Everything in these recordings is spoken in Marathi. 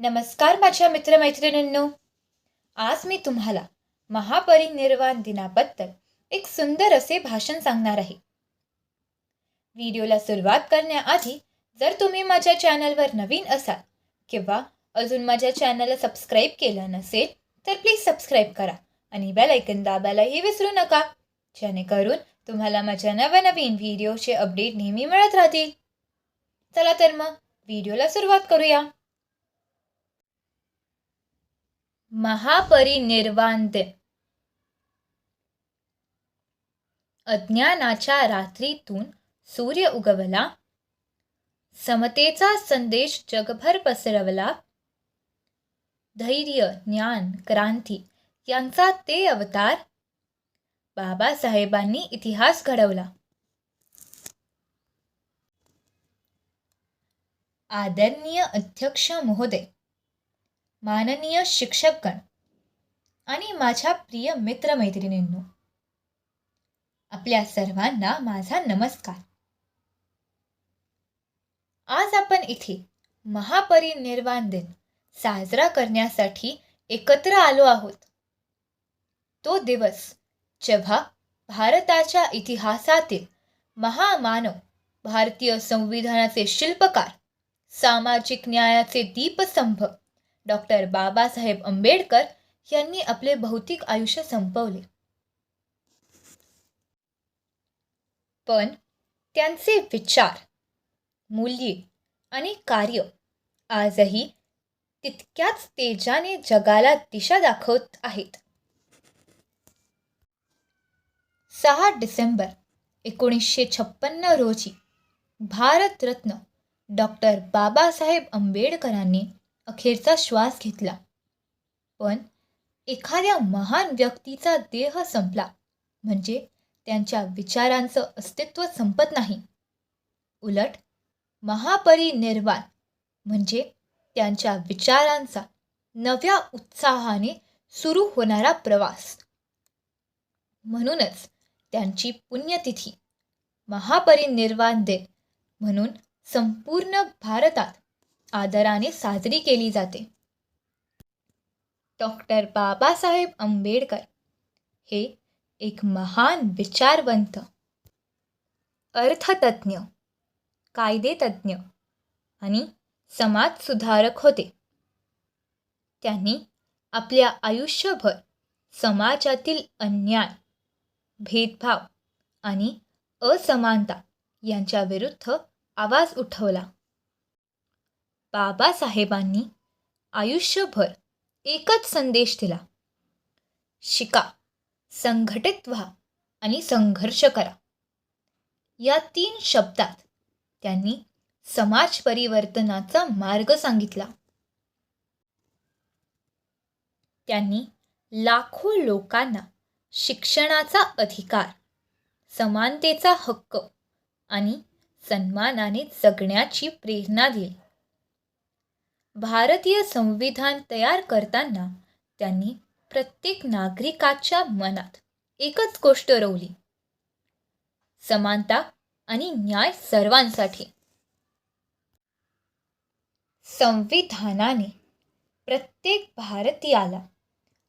नमस्कार माझ्या मित्रमैत्रिणींनो. आज मी तुम्हाला महापरिनिर्वाण दिनाबद्दल एक सुंदर असे भाषण सांगणार आहे. व्हिडिओला सुरुवात करण्याआधी जर तुम्ही माझ्या चॅनलवर नवीन असाल किंवा अजून माझ्या चॅनलला सबस्क्राईब केलं नसेल तर प्लीज सबस्क्राईब करा आणि बेल ऐकन दाबायलाही विसरू नका जेणेकरून तुम्हाला माझ्या नवनवीन व्हिडिओचे अपडेट नेहमी मिळत राहतील. चला तर मग व्हिडिओला सुरुवात करूया. महापरिनिर्वाण दिन अज्ञानाच्या रात्रीतून सूर्य उगवला. समतेचा संदेश जगभर पसरवला. धैर्य ज्ञान क्रांती यांचा ते अवतार बाबासाहेबांनी इतिहास घडवला. आदरणीय अध्यक्ष महोदय माननीय शिक्षकगण आणि माझ्या प्रिय मित्रमैत्रिणींनो आपल्या सर्वांना माझा नमस्कार. आज आपण इथे महापरिनिर्वाण दिन साजरा करण्यासाठी एकत्र आलो आहोत. तो दिवस जेव्हा भारताच्या इतिहासातील महामानव भारतीय संविधानाचे शिल्पकार सामाजिक न्यायाचे दीपस्तंभ डॉक्टर बाबासाहेब आंबेडकर यांनी आपले भौतिक आयुष्य संपवले. पण त्यांचे विचार मूल्ये आणि कार्य आजही तितक्याच तेजाने जगाला दिशा दाखवत आहेत. सहा डिसेंबर एकोणीसशे छप्पन्न रोजी भारतरत्न डॉक्टर बाबासाहेब आंबेडकरांनी अखेरचा श्वास घेतला. पण एखाद्या महान व्यक्तीचा देह संपला. म्हणजे त्यांच्या विचारांचं अस्तित्व संपत नाही. उलट महापरिनिर्वाण म्हणजे त्यांच्या विचारांचा नव्या उत्साहाने सुरू होणारा प्रवास. म्हणूनच त्यांची पुण्यतिथी महापरिनिर्वाण दिन म्हणून संपूर्ण भारतात आदराने साजरी केली जाते. डॉक्टर बाबासाहेब आंबेडकर हे एक महान विचारवंत अर्थतज्ज्ञ कायदेतज्ज्ञ आणि समाजसुधारक होते. त्यांनी आपल्या आयुष्यभर समाजातील अन्याय भेदभाव आणि असमानता यांच्या विरुद्ध आवाज उठवला. बाबासाहेबांनी आयुष्यभर एकच संदेश दिला. शिका संघटित व्हा आणि संघर्ष करा. या तीन शब्दात त्यांनी समाज परिवर्तनाचा मार्ग सांगितला. त्यांनी लाखो लोकांना शिक्षणाचा अधिकार समानतेचा हक्क आणि सन्मानाने जगण्याची प्रेरणा दिली. भारतीय संविधान तयार करताना त्यांनी प्रत्येक नागरिकाच्या मनात एकच गोष्ट रोवली. समानता आणि न्याय सर्वांसाठी. संविधानाने प्रत्येक भारतीयाला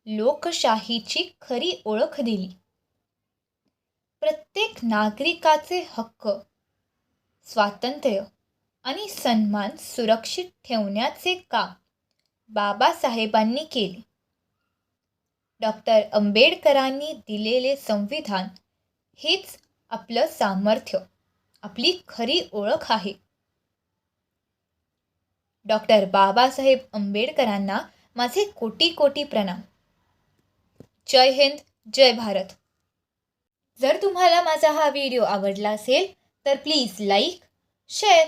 लोकशाहीची खरी ओळख दिली. प्रत्येक नागरिकाचे हक्क स्वातंत्र्य आणि सन्मान सुरक्षित ठेवण्याचे काम बाबासाहेबांनी केले. डॉक्टर आंबेडकरांनी दिलेले संविधान हेच आपलं सामर्थ्य आपली खरी ओळख आहे. डॉक्टर बाबासाहेब आंबेडकरांना माझे कोटी कोटी प्रणाम. जय हिंद जय भारत. जर तुम्हाला माझा हा व्हिडिओ आवडला असेल तर प्लीज लाईक शेअर